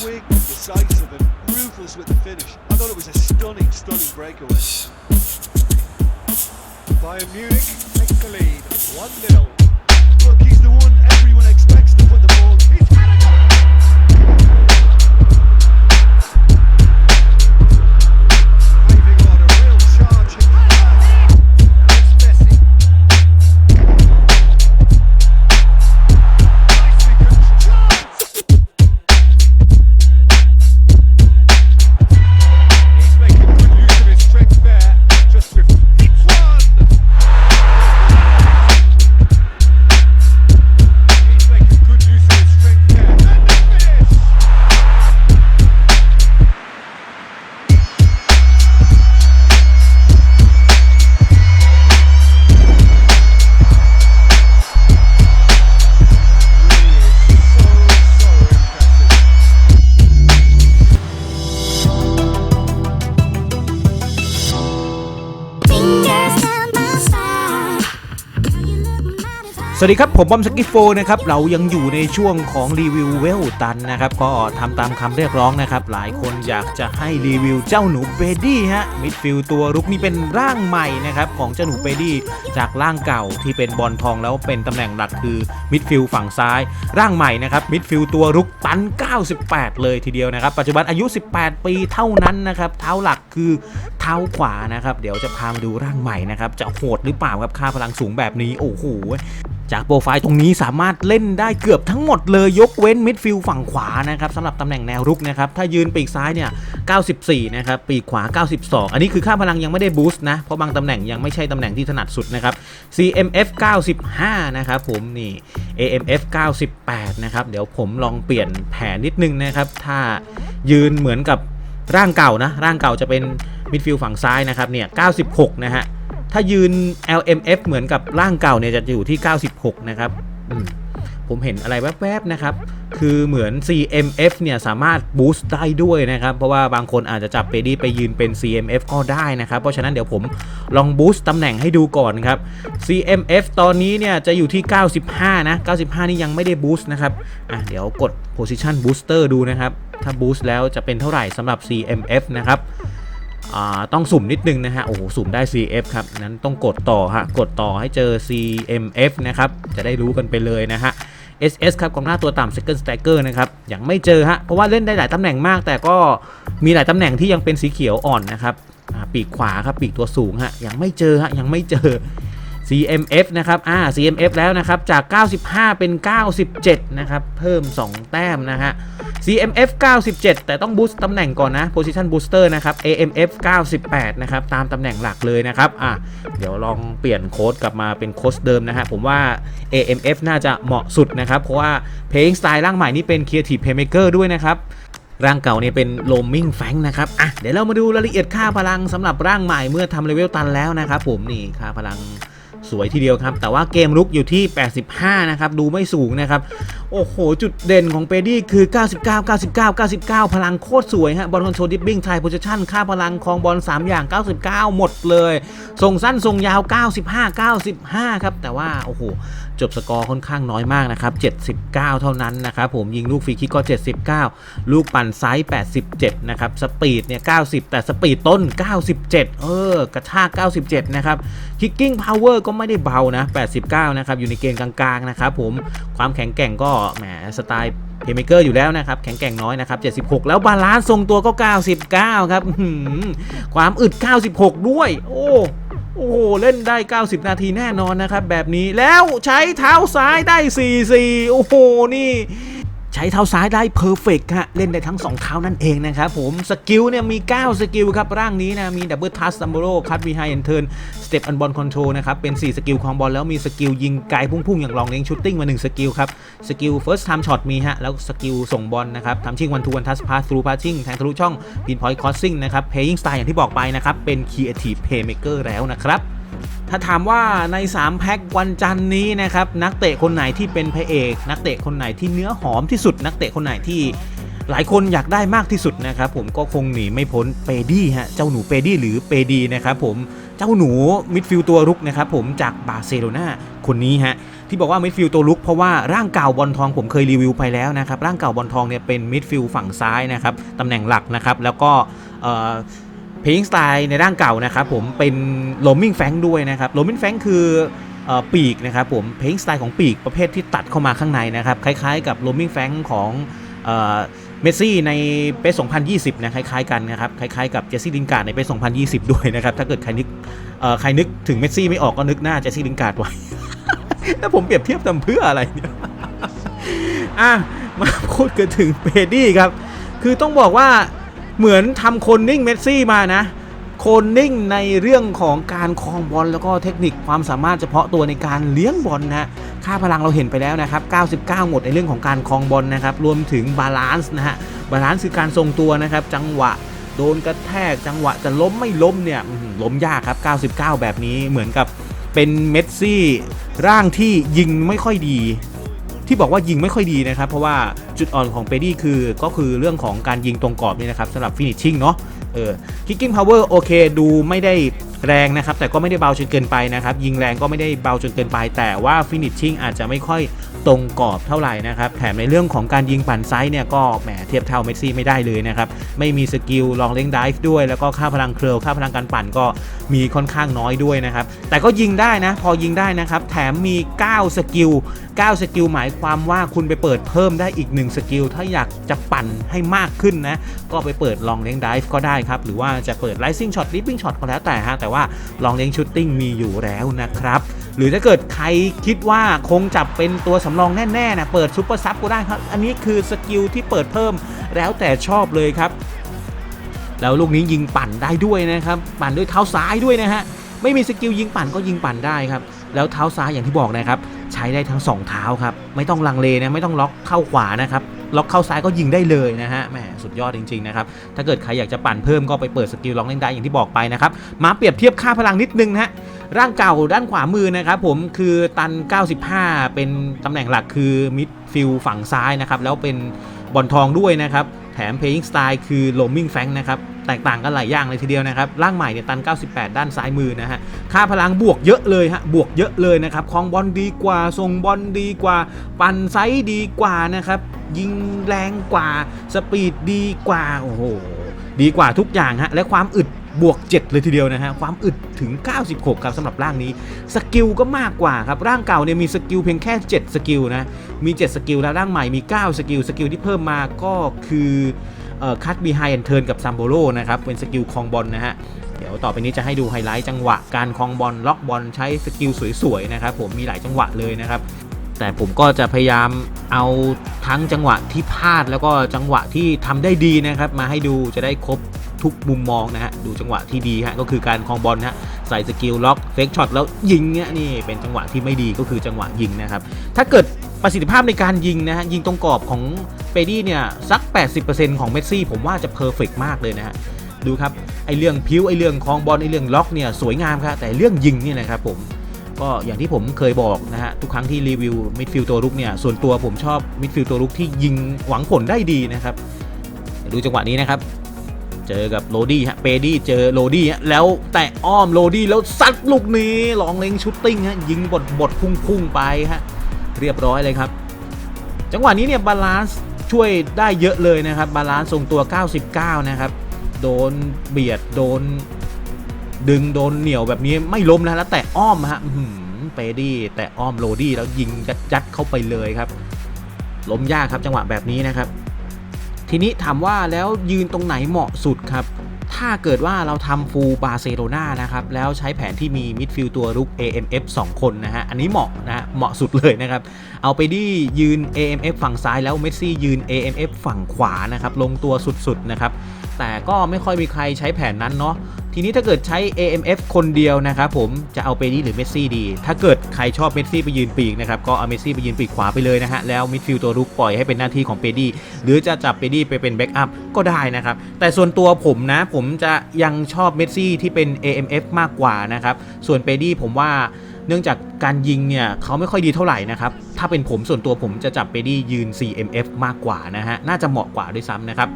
Quick, decisive, and ruthless with the finish. I thought it was a stunning, stunning breakaway. Bayern Munich take the lead 1 0. สวัสดีครับ ผมบอมสกิฟโฟนะครับเรายังอยู่ในช่วงของรีวิวเวลตันนะครับก็ทำตามคำเรียกร้องนะครับ หลายคนอยากจะให้รีวิวเจ้าหนูเบดี้ฮะมิดฟิลตัวรุกนี่เป็นร่างใหม่นะครับของเจ้าหนูเบดี้จากร่างเก่าที่เป็นบอลทองแล้วเป็นตำแหน่งหลักคือมิดฟิลฝั่งซ้าย ร่างใหม่นะครับมิดฟิลตัวรุกตัน 98 เลยทีเดียวนะครับ ปัจจุบันอายุ 18 ปีเท่านั้นนะครับเท้าหลักคือเท้าขวานะครับเดี๋ยวจะพามาดูร่างใหม่นะครับจะโหดหรือเปล่าครับค่าพลังสูงแบบนี้โอ้โหจากโปรไฟล์ตรงนี้สามารถเล่นได้เกือบทั้งหมดเลยยกเว้นมิดฟิลด์ฝั่งขวานะครับสำหรับตำแหน่งแนวรุกนะครับ ถ้ายืนปีกซ้ายเนี่ย 94 นะครับ ปีกขวา 92 อันนี้คือค่าพลังยังไม่ได้บูสต์นะ เพราะบางตำแหน่งยังไม่ใช่ตำแหน่งที่ถนัดสุดนะครับ CMF 95 นะครับผมนี่ AMF 98 นะครับ เดี๋ยวผมลองเปลี่ยนแผนนิดนึงนะครับ ถ้ายืนเหมือนกับร่างเก่านะร่างเก่าจะเป็นมิดฟิลด์ฝั่งซ้ายนะครับเนี่ย 96 นะฮะ ถ้ายืน LMF เหมือนกับร่างเก่าเนี่ยจะอยู่ที่ 96 นะครับอืมผมเห็นอะไรแวบๆนะครับ คือเหมือน CMF เนี่ยสามารถบูสต์ได้ด้วยนะครับ เพราะว่าบางคนอาจจะจับเปดี้ไปยืนเป็น CMF ก็ได้นะครับ เพราะฉะนั้นเดี๋ยวผมลองบูสต์ตำแหน่งให้ดูก่อนครับ CMF ตอนนี้เนี่ยจะอยู่ที่ 95 นะ 95 นี่ยังไม่ได้บูสต์นะครับ อะเดี๋ยวกด Position Booster ดูนะครับ ถ้าบูสต์แล้วจะเป็นเท่าไหร่สำหรับ CMF นะครับอ่า ต้องสุ่มนิดนึงนะฮะ โอ้โห สุ่มได้ CF ครับ นั้นต้องกดต่อฮะ กดต่อให้เจอ CMF นะครับ จะได้รู้กันไปเลยนะฮะ SS ครับกองหน้าตัวต่ำ Second Striker นะครับ ยังไม่เจอฮะ เพราะว่าเล่นได้หลายตำแหน่งมาก แต่ก็มีหลายตำแหน่งที่ยังเป็นสีเขียวอ่อนนะครับปีกขวาครับ ปีกตัวสูงฮะ ยังไม่เจอฮะ ยังไม่เจอ CMF นะครับ อ่า CMF แล้วนะครับ จาก 95 เป็น 97 นะครับ เพิ่ม 2 แต้มนะฮะ CMF 97 แต่ต้องบูสต์ตำแหน่งก่อนนะ Position Booster นะครับ AMF 98 นะครับ ตามตำแหน่งหลักเลยนะครับ อะ เดี๋ยวลองเปลี่ยนโค้ดกลับมาเป็นโค้ดเดิมนะฮะ ผมว่า AMF น่าจะเหมาะสุดนะครับ เพราะว่า Playing Style ร่างใหม่นี่เป็น Creative Playmaker ด้วยนะครับร่างเก่าเนี่ยเป็น Roaming fan นะครับ อะ เดี๋ยวเรามาดูรายละเอียดค่าพลังสำหรับร่างใหม่เมื่อทำเลเวลตันแล้วนะครับผมนี่ค่าพลัง สวยทีเดียวครับ แต่ว่าเกมลุกอยู่ที่ 85 นะครับ ดูไม่สูงนะครับ โอ้โห จุดเด่นของเปดี้คือ 99 99 99 พลังโคตรสวยฮะบอลคอนโทรลดิฟบิ้งไทยโพซิชันค่าพลังของบอล3 อย่าง 99 หมดเลยส่งสั้นส่งยาว 95 95 ครับ แต่ว่า โอ้โห จบสกอร์ค่อนข้างน้อยมากนะครับ 79 เท่านั้นนะครับผมยิงลูกฟรีคิกก็ 79 ลูกปั่นไซส์87 นะครับ สปีดเนี่ย 90 แต่สปีดต้น 97 เออ กระชาก 97 นะครับ คิกกิ้งพาวเวอร์ก็ไม่ได้เบานะ 89 นะครับ อยู่ในเกณฑ์กลางๆ นะครับผม ความแข็งแกร่งก็แหมสไตล์เพย์เมเกอร์อยู่แล้วนะครับ แข็งแกร่งน้อยนะครับ 76 แล้วบาลานซ์ทรงตัวก็ 99 ครับความอึด 96 ด้วย โอ้ โอ้โหเล่นได้ 90 นาทีแน่นอนนะครับ แบบนี้แล้วใช้เท้าซ้ายได้44โอ้โหนี่ ใช้เท้าซ้ายได้เพอร์เฟกฮะเล่นได้ทั้ง 2 เท้านั่นเองนะครับผมสกิลเนี่ยมี 9 สกิลครับ ร่างนี้นะมีดับเบิลทัสซัมโบโรคัตวีไฮแอนเทิร์นสเต็ปอันบอลคอนโทรนะครับ เป็น 4 สกิลของบอลแล้วมีสกิลยิงไกลพุ่งๆ อย่างลองเล้งชูตติ้งมา 1 สกิลครับ สกิล first time shot มีฮะ แล้วสกิลส่งบอลนะครับทำชิงวันทูวันทัสพาสทรูพาชิงแทงทะลุช่องพินพอยต์คอสซิ่งนะครับ playing style อย่างที่บอกไปนะครับเป็น creative playmaker แล้วนะครับ ถ้าถามว่าใน 3 แพ็ควันจันนี้นะครับนักเตะคนไหนที่เป็นพระเอก นักเตะคนไหนที่เนื้อหอมที่สุด นักเตะคนไหนที่หลายคนอยากได้มากที่สุดนะครับผมก็คงหนีไม่พ้นเปดี้ฮะเจ้าหนูเปดี้หรือเปดีนะครับผมเจ้าหนูมิดฟิลตัวรุกนะครับผมจากบาร์เซโลนาคนนี้ฮะที่บอกว่ามิดฟิลตัวลุกเพราะว่าร่างเก่าบอลทองผมเคยรีวิวไปแล้วนะครับร่างเก่าบอลทองเนี่ยเป็นมิดฟิลฝั่งซ้ายนะครับตำแหน่งหลักนะครับแล้วก็ เพลงสไตล์ในร่างเก่านะครับผมเป็นโ o ม m ิ n งแฟงด้วยนะครับโ o ม m ิ n งแฟงคืออปีกนะครับผมเพลงสไตล์ของปีกประเภทที่ตัดเข้ามาข้างในนะครับคล้ายๆกับโ o ม m ิ n งแฟงของเมสซี่ในเป2020 นะคล้ายๆกันนะครับคล้ายๆกับเจสซี่ลินการ์ดในเป2020 ด้วยนะครับถ้าเกิดใครนึกใครนึกถึงเมสซี่ไม่ออกก็นึกหน้าเจสซี่ลินการ์ดไว้แล้วผมเปรียบเทียบทำเพื่ออะไรเนี่ยอะมาพูดกันถึงเปดี้ครับ คือต้องบอกว่า เหมือนทำโคนนิ่งเมสซี่มานะ โคนนิ่งในเรื่องของการครองบอลแล้วก็เทคนิคความสามารถเฉพาะตัวในการเลี้ยงบอลนะฮะค่าพลังเราเห็นไปแล้วนะครับ 99 หมดในเรื่องของการครองบอลนะครับ รวมถึงบาลานซ์นะฮะ บาลานซ์คือการทรงตัวนะครับ จังหวะโดนกระแทก จังหวะจะล้มไม่ล้มเนี่ย ล้มยากครับ 99 แบบนี้เหมือนกับเป็นเมสซี่ร่างที่ยิงไม่ค่อยดี ที่บอกว่ายิงไม่ค่อยดีนะครับ เพราะว่าจุดอ่อนของเปดี้คือก็คือเรื่องของการยิงตรงกรอบนี่นะครับสำหรับฟินิชชิ่งเนาะเออคิกกิ้งพาวเวอร์โอเคดูไม่ได้แรงนะครับ แต่ก็ไม่ได้เบาจนเกินไปนะครับ ยิงแรงก็ไม่ได้เบาจนเกินไป แต่ว่าฟินิชชิ่งอาจจะไม่ค่อย ตรงกรอบเท่าไหร่นะครับแถมในเรื่องของการยิงปั่นไซส์เนี่ยก็แหมเทียบเท่าเมสซี่ไม่ได้เลยนะครับไม่มีสกิลลองเล่งไดฟ์ด้วย แล้วก็ค่าพลังเคร์ลค่าพลังการปั่นก็มีค่อนข้างน้อยด้วยนะครับแต่ก็ยิงได้นะพอยิงได้นะครับแถมมี 9 สกิล 9 สกิลหมายความว่าคุณไปเปิดเพิ่มได้อีก 1 สกิล ถ้าอยากจะปั่นให้มากขึ้นนะ ก็ไปเปิดลองเล้งไดฟ์ก็ได้ครับ หรือว่าจะเปิดไลซิ่งช็อตลิปปิ้งช็อตก็แล้วแต่ฮะ แต่ว่าลองเล้งชูตติ้งมีอยู่แล้วนะครับ หรือถ้าเกิดใครคิดว่าคงจับเป็นตัวสำรองแน่ๆนะเปิดซุปเปอร์ซับก็ได้ครับ อันนี้คือสกิลที่เปิดเพิ่มแล้วแต่ชอบเลยครับ แล้วลูกนี้ยิงปั่นได้ด้วยนะครับ ปั่นด้วยเท้าซ้ายด้วยนะฮะไม่มีสกิลยิงปั่นก็ยิงปั่นได้ครับแล้วเท้าซ้ายอย่างที่บอกนะครับใช้ได้ทั้งสองเท้าครับไม่ต้องลังเลนะไม่ต้องล็อกเข้าขวานะครับล็อกเข้าซ้ายก็ยิงได้เลยนะฮะแหมสุดยอดจริงๆนะครับถ้าเกิดใครอยากจะปั่นเพิ่มก็ไปเปิดสกิลลองเล่นได้อย่างที่บอกไปนะครับมาเปรียบเทียบค่าพลังนิดนึงนะฮะ ร่างเก่าด้านขวามือนะครับผมคือตัน 95 เป็นตำแหน่งหลักคือมิดฟิลฝั่งซ้ายนะครับ แล้วเป็นบอลทองด้วยนะครับ แถม playing style คือ roaming flank นะครับ แตกต่างกันหลายอย่างเลยทีเดียวนะครับ ร่างใหม่เนี่ยตัน 98 ด้านซ้ายมือนะฮะ ค่าพลังบวกเยอะเลยฮะ บวกเยอะเลยนะครับคลองบอลดีกว่าทรงบอลดีกว่า ปั่นไซส์ดีกว่านะครับ ยิงแรงกว่า สปีดดีกว่า โอ้โห ดีกว่าทุกอย่างฮะ และความอึด บวก 7 เลยทีเดียวนะฮะ ความอึดถึง 96 ครับสำหรับร่างนี้ สกิลก็มากกว่าครับ ร่างเก่าเนี่ยมีสกิลเพียงแค่ 7 สกิลนะ มี 7 สกิลแล้วร่างใหม่มี 9 สกิล สกิลที่เพิ่มมาก็คือคัตบีไฮแอนเทิร์นกับซัมโบโลนะครับ เป็นสกิลคลองบอลนะฮะ เดี๋ยวต่อไปนี้จะให้ดูไฮไลท์จังหวะการคลองบอลล็อกบอลใช้สกิลสวยๆนะครับผมมีหลายจังหวะเลยนะครับแต่ผมก็จะพยายามเอาทั้งจังหวะที่พลาดแล้วก็จังหวะที่ทำได้ดีนะครับ มาให้ดูจะได้ครบ ทุกมุมมองนะฮะ ดูจังหวะที่ดีฮะ ก็คือการคลองบอลนะฮะใส่สกิลล็อกเฟกช็อตแล้วยิงเนี่ยนี่เป็นจังหวะที่ไม่ดีก็คือจังหวะยิงนะครับ ถ้าเกิดประสิทธิภาพในการยิงนะฮะ ยิงตรงกรอบของเปดี้เนี่ยสัก 80%ของเมสซี่ผมว่าจะเพอร์เฟกมากเลยนะฮะดูครับไอเรื่องพิ้วไอเรื่องคลองบอลไอเรื่องล็อกเนี่ยสวยงามครับแต่เรื่องยิงเนี่ยนะครับผมก็อย่างที่ผมเคยบอกนะฮะทุกครั้งที่รีวิวมิดฟิลด์ตัวรุกเนี่ยส่วนตัวผมชอบมิดฟิลด์ตัวรุกที่ยิงหวังผลได้ดีนะครับดูจังหวะนี้นะครับ เจอกับโรดี้ฮะเปดี้เจอโรดี้ฮะแล้วแตะอ้อมโรดี้แล้วซัดลูกนี้ลองเล็งชุตติ้งฮะยิงบดบดพุ่งๆไปฮะเรียบร้อยเลยครับ จังหวะนี้เนี่ยบาลานซ์ช่วยได้เยอะเลยนะครับบาลานซ์ทรงตัว 99 นะครับโดนเบียดโดน ดึงโดนเหนียวแบบนี้ไม่ล้มนะแล้วแต่อ้อมฮะเปดี้แต่อ้อมโรดี้แล้วยิงยัดเข้าไปเลยครับล้มยากครับจังหวะแบบนี้นะครับ ทีนี้ถามว่าแล้วยืนตรงไหนเหมาะสุดครับ ถ้าเกิดว่าเราทำฟูลบาร์เซโลนานะครับ แล้วใช้แผนที่มีมิดฟิลด์ตัวรุก AMF 2 คนนะฮะ อันนี้เหมาะนะฮะเหมาะสุดเลยนะครับ เอาไปดียืน AMF ฝั่งซ้ายแล้วเมสซี่ยืน AMF ฝั่งขวานะครับ ลงตัวสุดๆนะครับ แต่ก็ไม่ค่อยมีใครใช้แผนนั้นเนาะทีนี้ถ้าเกิดใช้ AMF คนเดียวนะครับผมจะเอาเปดี้หรือเมสซี่ดี ถ้าเกิดใครชอบเมสซี่ไปยืนปีกนะครับก็เอาเมสซี่ไปยืนปีกขวาไปเลยนะฮะแล้วมิดฟิลด์ตัวรุกปล่อยให้เป็นหน้าที่ของเปดี้หรือจะจับเปดี้ไปเป็นแบ็กอัพก็ได้นะครับแต่ส่วนตัวผมนะผมจะยังชอบเมสซี่ที่เป็น AMF มากกว่านะครับส่วนเปดี้ผมว่าเนื่องจากการยิงเนี่ยเขาไม่ค่อยดีเท่าไหร่นะครับถ้าเป็นผมส่วนตัวผมจะจับเปดี้ยืน CMF มากกว่านะฮะน่าจะเหมาะกว่าด้วยซ้ำนะครับ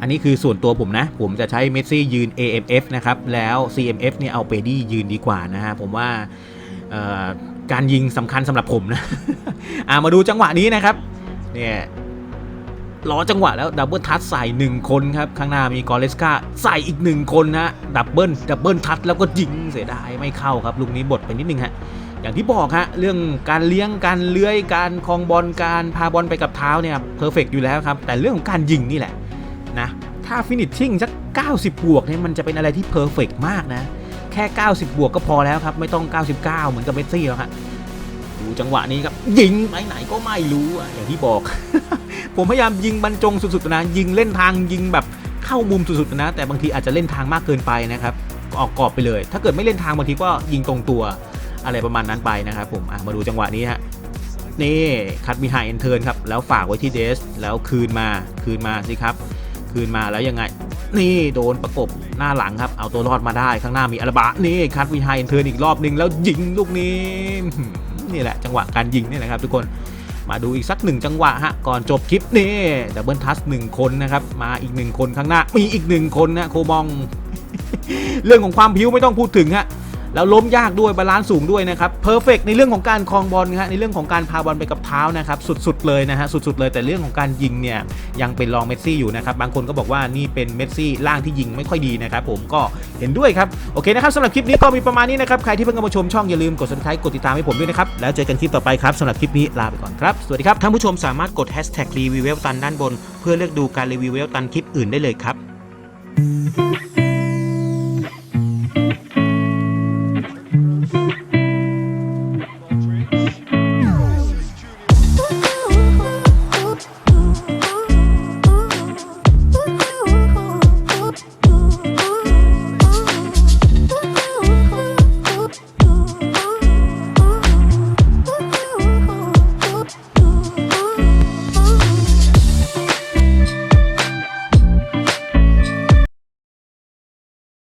อันนี้คือส่วนตัวผมนะ ผมจะใช้เมสซี่ยืน AMF นะครับ แล้ว CMF เนี่ยเอาเปดี้ยืนดีกว่านะฮะ ผมว่าการยิงสำคัญสำหรับผมนะามาดูจังหวะนี้นะครับ เนี่ยรอจังหวะแล้วดับเบิลทัชใส่หนึ่งคนครับ ข้างหน้ามีกอเลสกาใส่อีกหนึ่งคนนะดับเบิลดับเบิลทัชแล้วก็ยิงเสียดายไม่เข้าครับลูกนี้บดไปนิดนึงฮะอย่างที่บอกฮะเรื่องการเลี้ยงการเลื้อยการคลองบอลการพาบอลไปกับเท้าเนี่ยเพอร์เฟกอยู่แล้วครับ แต่เรื่องของการยิงนี่แหละ ถ้าฟินิชชิ่งสัก 90 บวกเนี่ยมันจะเป็นอะไรที่เพอร์เฟกมากนะ แค่ 90 บวกก็พอแล้วครับ ไม่ต้อง 99 เหมือนกับเมสซี่แล้วฮะดูจังหวะนี้ครับ ยิงไปไหนก็ไม่รู้อะอย่างที่บอก ผมพยายามยิงบรรจงสุดๆนะ ยิงเล่นทางยิงแบบเข้ามุมสุดๆนะ แต่บางทีอาจจะเล่นทางมากเกินไปนะครับออกกรอบไปเลย ถ้าเกิดไม่เล่นทางบางทีก็ยิงตรงตัวอะไรประมาณนั้นไปนะครับผมมาดูจังหวะนี้ฮะนี่คัดมีไฮเอ็นเทิร์นครับ แล้วฝากไว้ที่เดส แล้วคืนมาคืนมาสิครับ คืนมาแล้วยังไง นี่โดนประกบหน้าหลังครับ เอาตัวรอดมาได้ข้างหน้ามีอาราบะนี่คัดมีไฮเอ็นเทิร์นอีกรอบหนึ่งแล้วยิงลูกนี้นี่แหละจังหวะการยิงนี่นะครับ ทุกคนมาดูอีกสักหนึ่งจังหวะฮะก่อนจบคลิปนี่ดับเบิลทัสหนึ่งคนนะครับมาอีกหนึ่งคนข้างหน้ามีอีกหนึ่งคนนะโคบอง เรื่องของความผิวไม่ต้องพูดถึงฮะ แล้วล้มยากด้วยบาลานซ์สูงด้วยนะครับเพอร์เฟกในเรื่องของการคลองบอลฮะในเรื่องของการพาบอลไปกับเท้านะครับสุดๆเลยนะฮะสุดๆเลยแต่เรื่องของการยิงเนี่ยยังเป็นรองเมสซี่อยู่นะครับบางคนก็บอกว่านี่เป็นเมสซี่ร่างที่ยิงไม่ค่อยดีนะครับผมก็เห็นด้วยครับโอเคนะครับสำหรับคลิปนี้ก็มีประมาณนี้นะครับใครที่เพิ่งเข้ามาชมช่องอย่าลืมกด subscribe กดติดตามให้ผมด้วยนะครับแล้วเจอกันคลิปต่อไปครับสำหรับคลิปนี้ลาไปก่อนครับสวัสดีครับท่านผู้ชมสามารถกด hashtag รีวิวเวลตันด้านบน เพื่อเลือกดูการรีวิวเวลตันคลิปอื่นได้เลยครับ